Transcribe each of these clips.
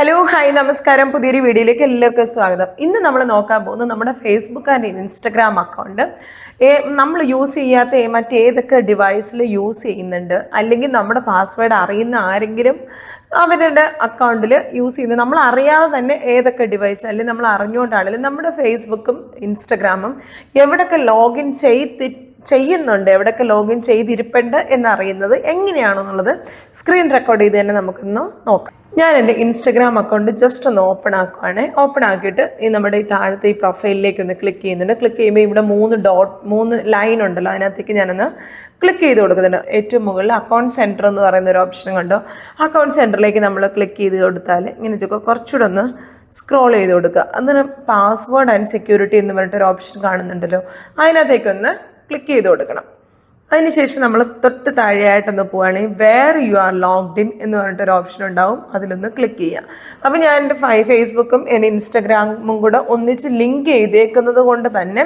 Hello hi നമസ്കാരം. പുതിയൊരു വീഡിയോയിലേക്ക് എല്ലാവർക്കും സ്വാഗതം. ഇന്ന് നമ്മൾ നോക്കാൻ പോകുന്നത് നമ്മുടെ ഫേസ്ബുക്ക് ആൻഡ് ഇൻസ്റ്റഗ്രാം അക്കൗണ്ട് നമ്മൾ യൂസ് ചെയ്യാത്ത മറ്റേതൊക്കെ ഡിവൈസിൽ യൂസ് ചെയ്യുന്നുണ്ട്. അല്ലെങ്കിൽ നമ്മുടെ പാസ്വേഡ് അറിയുന്ന ആരെങ്കിലും അവരുടെ അക്കൗണ്ടിൽ യൂസ് ചെയ്യുന്നത് നമ്മൾ അറിയാതെ തന്നെ ഏതൊക്കെ ഡിവൈസിൽ അല്ലെങ്കിൽ നമ്മൾ അറിഞ്ഞുകൊണ്ടാണെങ്കിലും നമ്മുടെ ഫേസ്ബുക്കും ഇൻസ്റ്റഗ്രാമും എവിടെയൊക്കെ ലോഗിൻ ചെയ്ത് ചെയ്യുന്നുണ്ട് എവിടെയൊക്കെ ലോഗിൻ ചെയ്തിരിപ്പുണ്ട് എന്നറിയുന്നത് എങ്ങനെയാണെന്നുള്ളത് സ്ക്രീൻ റെക്കോർഡ് ചെയ്ത് തന്നെ നമുക്കൊന്ന് നോക്കാം. ഞാൻ എന്റെ ഇൻസ്റ്റഗ്രാം അക്കൗണ്ട് ജസ്റ്റ് ഒന്ന് ഓപ്പൺ ആക്കുവാണ്. ഓപ്പൺ ആക്കിയിട്ട് ഈ നമ്മുടെ ഈ താഴത്തെ ഈ പ്രൊഫൈലിലേക്ക് ഒന്ന് ക്ലിക്ക് ചെയ്യുന്നുണ്ട്. ക്ലിക്ക് ചെയ്യുമ്പോൾ ഇവിടെ മൂന്ന് ഡോട്ട് മൂന്ന് ലൈൻ ഉണ്ടല്ലോ. അതിനകത്തേക്ക് ഞാനൊന്ന് ക്ലിക്ക് ചെയ്ത് കൊടുക്കുന്നുണ്ട്. ഏറ്റവും മുകളിൽ അക്കൗണ്ട് സെന്റർ എന്ന് പറയുന്ന ഒരു ഓപ്ഷൻ കണ്ടോ? അക്കൗണ്ട് സെന്ററിലേക്ക് നമ്മൾ ക്ലിക്ക് ചെയ്ത് കൊടുത്താൽ ഇങ്ങനെ ചൊക്കെ കുറച്ചുകൂടെ ഒന്ന് സ്ക്രോൾ ചെയ്ത് കൊടുക്കുക. അന്ന് പാസ്വേഡ് ആൻഡ് സെക്യൂരിറ്റി എന്ന് പറഞ്ഞിട്ടൊരു ഓപ്ഷൻ കാണുന്നുണ്ടല്ലോ. അതിനകത്തേക്കൊന്ന് ക്ലിക്ക് ചെയ്ത് കൊടുക്കണം. അതിനുശേഷം നമ്മൾ തൊട്ട് താഴെയായിട്ടൊന്ന് പോവുകയാണെങ്കിൽ where you are logged in എന്ന് പറഞ്ഞിട്ടൊരു ഓപ്ഷൻ ഉണ്ടാവും അതിലൊന്ന് ക്ലിക്ക് ചെയ്യുക അപ്പോൾ ഞാൻ എന്റെ ഫൈ ഫേസ്ബുക്കും എന്റെ ഇൻസ്റ്റഗ്രാമും കൂടെ ഒന്നിച്ച് ലിങ്ക് ചെയ്തേക്കുന്നത് കൊണ്ട് തന്നെ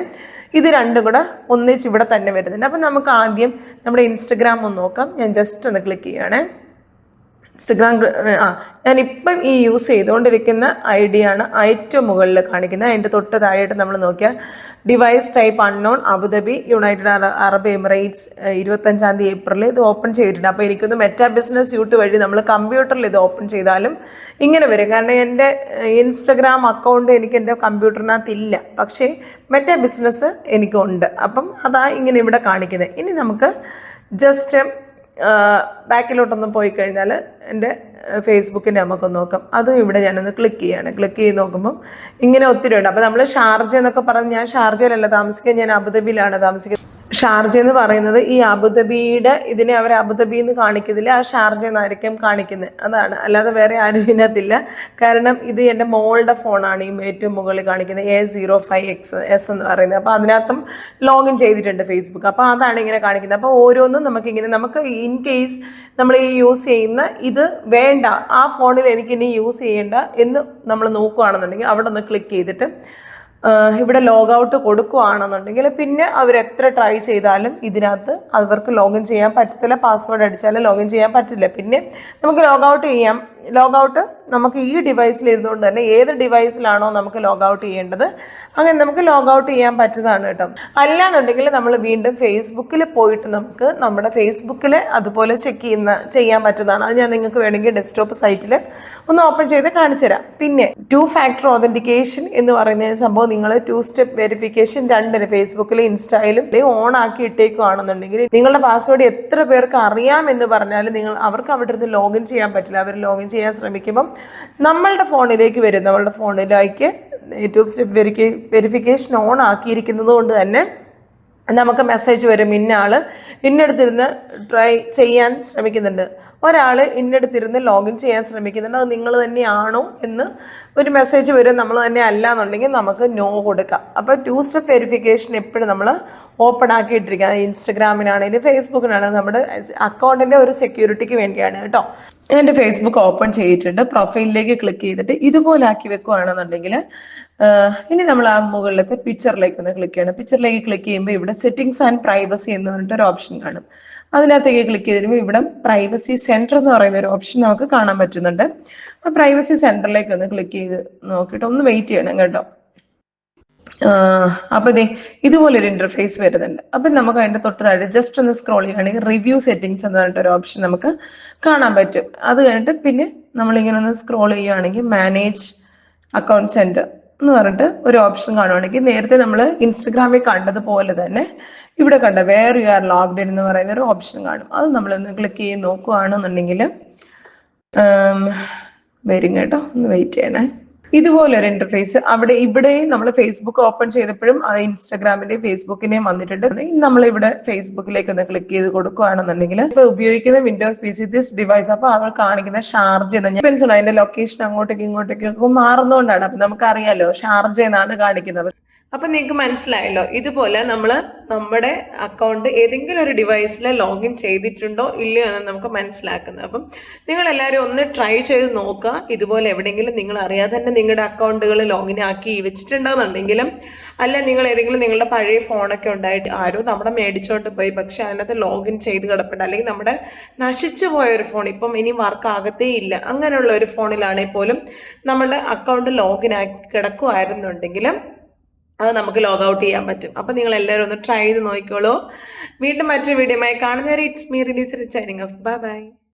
ഇത് രണ്ടും കൂടെ ഒന്നിച്ച് ഇവിടെ തന്നെ വരുന്നുണ്ട്. അപ്പം നമുക്ക് ആദ്യം നമ്മുടെ ഇൻസ്റ്റഗ്രാം ഒന്ന് നോക്കാം. ഞാൻ ജസ്റ്റ് ഒന്ന് ക്ലിക്ക് ചെയ്യുകയാണേ ഇൻസ്റ്റഗ്രാം ആ ഞാനിപ്പം ഈ യൂസ് ചെയ്തുകൊണ്ടിരിക്കുന്ന ഐ ഡി ആണ് ഏറ്റവും മുകളിൽ കാണിക്കുന്നത്. അതിന്റെ തൊട്ട് താഴെയായിട്ട് നമ്മൾ നോക്കിയാൽ device type unknown Abu Dhabi United Arab Emirates ഇരുപത്തഞ്ചാം തീയതി ഏപ്രിലിൽ ഇത് ഓപ്പൺ ചെയ്തിട്ടുണ്ട്. അപ്പോൾ എനിക്കൊന്ന് മെറ്റാ ബിസിനസ് യൂട്ട് വഴി നമ്മൾ കമ്പ്യൂട്ടറിൽ ഇത് ഓപ്പൺ ചെയ്താലും ഇങ്ങനെ വരും. കാരണം എന്റെ ഇൻസ്റ്റഗ്രാം അക്കൗണ്ട് എനിക്ക് എന്റെ കമ്പ്യൂട്ടറിനകത്ത് ഇല്ല. പക്ഷേ മെറ്റാ ബിസിനസ് എനിക്കുണ്ട്. അപ്പം അതാ ഇങ്ങനെ ഇവിടെ കാണിക്കുന്നത്. ഇനി നമുക്ക് ജസ്റ്റ് ബാക്കിലോട്ടൊന്ന് പോയി കഴിഞ്ഞാൽ എന്റെ ഫേസ്ബുക്കിന്റെ നമുക്ക് നോക്കാം. അതും ഇവിടെ ഞാനൊന്ന് ക്ലിക്ക് ചെയ്യാണ്. ക്ലിക്ക് ചെയ്ത് നോക്കുമ്പം ഇങ്ങനെ ഒത്തിരി ഉണ്ട്. അപ്പോൾ നമ്മൾ ഷാർജ എന്നൊക്കെ പറഞ്ഞ് ഞാൻ ഷാർജയിലല്ല താമസിക്കുക ഞാൻ അബുദാബിയിലാണ് താമസിക്കുന്നത്. ഷാർജ എന്ന് പറയുന്നത് ഈ അബുദാബിയുടെ ഇതിനെ അവർ അബുദാബി എന്ന് കാണിക്കുന്നില്ല ആ ഷാർജ എന്നായിരിക്കും കാണിക്കുന്നത്. അതാണ്. അല്ലാതെ വേറെ ആരും ഇതിനകത്തില്ല. കാരണം ഇത് എന്റെ മോളുടെ ഫോണാണ് ഈ ഏറ്റവും മുകളിൽ കാണിക്കുന്നത് A zero five X S എന്ന് പറയുന്നത്. അപ്പോൾ അതിനകത്തും ലോഗിൻ ചെയ്തിട്ടുണ്ട് ഫേസ്ബുക്ക് അപ്പോൾ അതാണ് ഇങ്ങനെ കാണിക്കുന്നത്. അപ്പോൾ ഓരോന്നും നമുക്കിങ്ങനെ നമുക്ക് ഇൻ കേസ് നമ്മൾ ഈ യൂസ് ചെയ്യുന്ന ഇത് വേണ്ട ആ ഫോണിൽ എനിക്കിനി യൂസ് ചെയ്യേണ്ട എന്ന് നമ്മൾ നോക്കുകയാണെന്നുണ്ടെങ്കിൽ അവിടെ ഒന്ന് ക്ലിക്ക് ചെയ്തിട്ട് ഇവിടെ ലോഗ് ഔട്ട് കൊടുക്കുകയാണെന്നുണ്ടെങ്കിൽ പിന്നെ അവർ എത്ര ട്രൈ ചെയ്താലും ഇതിനകത്ത് അവർക്ക് ലോഗിൻ ചെയ്യാൻ പറ്റത്തില്ല പാസ്വേഡ് അടിച്ചാലും ലോഗിൻ ചെയ്യാൻ പറ്റില്ല. പിന്നെ നമുക്ക് ലോഗ് ഔട്ട് ചെയ്യാം. ലോഗ് ഔട്ട് നമുക്ക് ഈ ഡിവൈസിൽ ഇരുന്നുകൊണ്ട് തന്നെ ഏത് ഡിവൈസിലാണോ നമുക്ക് ലോഗ് ഔട്ട് ചെയ്യേണ്ടത്. അങ്ങനെ നമുക്ക് ലോഗ് ഔട്ട് ചെയ്യാൻ പറ്റുന്നതാണ് കേട്ടോ. അല്ലാന്നുണ്ടെങ്കിൽ നമ്മൾ വീണ്ടും ഫേസ്ബുക്കിൽ പോയിട്ട് നമുക്ക് നമ്മുടെ ഫേസ്ബുക്കിൽ അതുപോലെ ചെക്ക് ചെയ്യുന്ന ചെയ്യാൻ പറ്റുന്നതാണ്. അത് ഞാൻ നിങ്ങൾക്ക് വേണമെങ്കിൽ ഡെസ്ക്ടോപ്പ് സൈറ്റിൽ ഒന്ന് ഓപ്പൺ ചെയ്ത് കാണിച്ചു തരാം പിന്നെ ടു ഫാക്ടർ ഓതന്റിക്കേഷൻ എന്ന് പറയുന്ന സംഭവം നിങ്ങൾ ടു സ്റ്റെപ്പ് വെരിഫിക്കേഷൻ രണ്ടിന് ഫേസ്ബുക്കിലും ഇൻസ്റ്റയിലും ഓൺ ആക്കി ഇട്ടേക്കുവാണെന്നുണ്ടെങ്കിൽ നിങ്ങളുടെ പാസ്വേഡ് എത്ര പേർക്ക് അറിയാം എന്ന് പറഞ്ഞാൽ നിങ്ങൾ അവർക്ക് അവിടെ ഇരുന്ന് ലോഗിൻ ചെയ്യാൻ പറ്റില്ല. അവർ ലോഗിൻ ചെയ്യാൻ ശ്രമിക്കുമ്പം നമ്മളുടെ ഫോണിലേക്ക് വരും. നമ്മളുടെ ഫോണിലേക്ക് ടു സ്റ്റെപ്പ് വെരിഫി വെരിഫിക്കേഷൻ ഓൺ ആക്കിയിരിക്കുന്നത് കൊണ്ട് തന്നെ നമുക്ക് മെസ്സേജ് വരും. ഇന്നയാൾ ഇന്നടുത്തിരുന്ന് ട്രൈ ചെയ്യാൻ ശ്രമിക്കുന്നുണ്ട്. ഒരാൾ ഇന്നടുത്തിരുന്ന് ലോഗിൻ ചെയ്യാൻ ശ്രമിക്കുന്നുണ്ട്. അത് നിങ്ങൾ തന്നെയാണോ എന്ന് ഒരു മെസ്സേജ് വരും. നമ്മൾ തന്നെ അല്ല എന്നുണ്ടെങ്കിൽ നമുക്ക് നോ കൊടുക്കാം. അപ്പോൾ ടു സ്റ്റെപ്പ് വെരിഫിക്കേഷൻ എപ്പോഴും നമ്മൾ ഓപ്പൺ ആക്കിയിട്ടിരിക്കുക ഇൻസ്റ്റഗ്രാമിനാണെങ്കിലും ഫേസ്ബുക്കിനാണെങ്കിലും നമ്മുടെ അക്കൗണ്ടിന്റെ ഒരു സെക്യൂരിറ്റിക്ക് വേണ്ടിയാണ് കേട്ടോ. എന്റെ ഫേസ്ബുക്ക് ഓപ്പൺ ചെയ്തിട്ടുണ്ട്. പ്രൊഫൈലിലേക്ക് ക്ലിക്ക് ചെയ്തിട്ട് ഇതുപോലെ ആക്കി വെക്കുകയാണെന്നുണ്ടെങ്കിൽ ഇനി നമ്മൾ ആ മുകളിലത്തെ പിക്ചറിലേക്ക് ഒന്ന് ക്ലിക്ക് ചെയ്യണം. പിക്ചറിലേക്ക് ക്ലിക്ക് ചെയ്യുമ്പോൾ ഇവിടെ സെറ്റിംഗ്സ് ആൻഡ് പ്രൈവസി എന്ന് പറഞ്ഞിട്ട് ഒരു ഓപ്ഷൻ കാണും. അതിനകത്തേക്ക് ക്ലിക്ക് ചെയ്തിരുമ്പോൾ ഇവിടെ പ്രൈവസി സെന്റർ എന്ന് പറയുന്ന ഒരു ഓപ്ഷൻ നമുക്ക് കാണാൻ പറ്റുന്നുണ്ട്. ആ പ്രൈവസി സെന്ററിലേക്ക് ഒന്ന് ക്ലിക്ക് ചെയ്ത് നോക്കിയിട്ട് ഒന്ന് വെയിറ്റ് ചെയ്യണം കേട്ടോ. അപ്പൊ ഇതേ ഇതുപോലെ ഒരു ഇന്റർഫേസ് വരുന്നുണ്ട്. അപ്പൊ നമുക്ക് അതിന്റെ തൊട്ട് താഴെ ജസ്റ്റ് ഒന്ന് സ്ക്രോൾ ചെയ്യുകയാണെങ്കിൽ റിവ്യൂ സെറ്റിംഗ്സ് എന്ന് പറഞ്ഞിട്ട് ഒരു ഓപ്ഷൻ നമുക്ക് കാണാൻ പറ്റും. അത് കഴിഞ്ഞിട്ട് പിന്നെ നമ്മളിങ്ങനെ ഒന്ന് സ്ക്രോൾ ചെയ്യുകയാണെങ്കിൽ മാനേജ് അക്കൗണ്ട് സെന്റർ എന്ന് പറഞ്ഞിട്ട് ഒരു ഓപ്ഷൻ കാണുവാണെങ്കിൽ നേരത്തെ നമ്മൾ ഇൻസ്റ്റഗ്രാമിൽ കണ്ടതുപോലെ തന്നെ ഇവിടെ കണ്ട where you are logged in എന്ന് പറയുന്ന ഒരു ഓപ്ഷൻ കാണും. അത് നമ്മളൊന്ന് ക്ലിക്ക് ചെയ്ത് നോക്കുകയാണെന്നുണ്ടെങ്കിൽ വരും കേട്ടോ. ഒന്ന് വെയിറ്റ് ചെയ്യണേ. ഇതുപോലെ ഒരു ഇന്റർഫേസ് അവിടെ ഇവിടെയും നമ്മൾ ഫേസ്ബുക്ക് ഓപ്പൺ ചെയ്തപ്പോഴും ഇൻസ്റ്റാഗ്രാമിന്റെയും ഫേസ്ബുക്കിന്റെയും വന്നിട്ടുണ്ട്. നമ്മൾ ഇവിടെ ഫേസ്ബുക്കിലേക്ക് ഒന്ന് ക്ലിക്ക് ചെയ്ത് കൊടുക്കുകയാണെന്നുണ്ടെങ്കിൽ ഇപ്പൊ ഉപയോഗിക്കുന്ന Windows P C this device അപ്പൊ അവർ കാണിക്കുന്ന ഷാർജ് എന്ന് മനസ്സിലായി അതിന്റെ ലൊക്കേഷൻ അങ്ങോട്ടേക്ക് ഇങ്ങോട്ടേക്ക് മാറുന്നതുകൊണ്ടാണ് അപ്പൊ നമുക്കറിയാലോ ഷാർജ എന്നാണ് കാണിക്കുന്നത്. അപ്പം നിങ്ങൾക്ക് മനസ്സിലായല്ലോ ഇതുപോലെ നമ്മൾ നമ്മുടെ അക്കൗണ്ട് ഏതെങ്കിലും ഒരു ഡിവൈസിൽ ലോഗിൻ ചെയ്തിട്ടുണ്ടോ ഇല്ലയോ എന്ന് നമുക്ക് മനസ്സിലാക്കുന്നത്. അപ്പം നിങ്ങൾ എല്ലാവരും ഒന്ന് ട്രൈ ചെയ്ത് നോക്കുക ഇതുപോലെ എവിടെയെങ്കിലും നിങ്ങൾ അറിയാതെ തന്നെ നിങ്ങളുടെ അക്കൗണ്ടുകൾ ലോഗിൻ ആക്കി വെച്ചിട്ടുണ്ടെന്നുണ്ടെങ്കിലും അല്ല നിങ്ങൾ ഏതെങ്കിലും നിങ്ങളുടെ പഴയ ഫോണൊക്കെ ഉണ്ടായിട്ട് ആരോ നമ്മുടെ മേടിച്ചോണ്ട് പോയി പക്ഷെ അതിനകത്ത് ലോഗിൻ ചെയ്ത് കിടപ്പുണ്ട്. അല്ലെങ്കിൽ നമ്മുടെ നശിച്ചു പോയ ഒരു ഫോൺ ഇപ്പം ഇനി വർക്ക് ആകത്തേ ഇല്ല. അങ്ങനെയുള്ള ഒരു ഫോണിലാണെങ്കിൽ പോലും നമ്മുടെ അക്കൗണ്ട് ലോഗിൻ ആക്കി കിടക്കുമായിരുന്നുണ്ടെങ്കിലും അത് നമുക്ക് ലോഗ് ഔട്ട് ചെയ്യാൻ പറ്റും. അപ്പം നിങ്ങൾ എല്ലാവരും ഒന്ന് ട്രൈ ചെയ്ത് നോക്കിക്കോളൂ. വീണ്ടും മറ്റൊരു വീഡിയോയുമായി കാണുന്നവരെ ഇറ്റ്സ് മീ റിലീസ് റിച്ച് ഓഫ് ബൈ ബൈ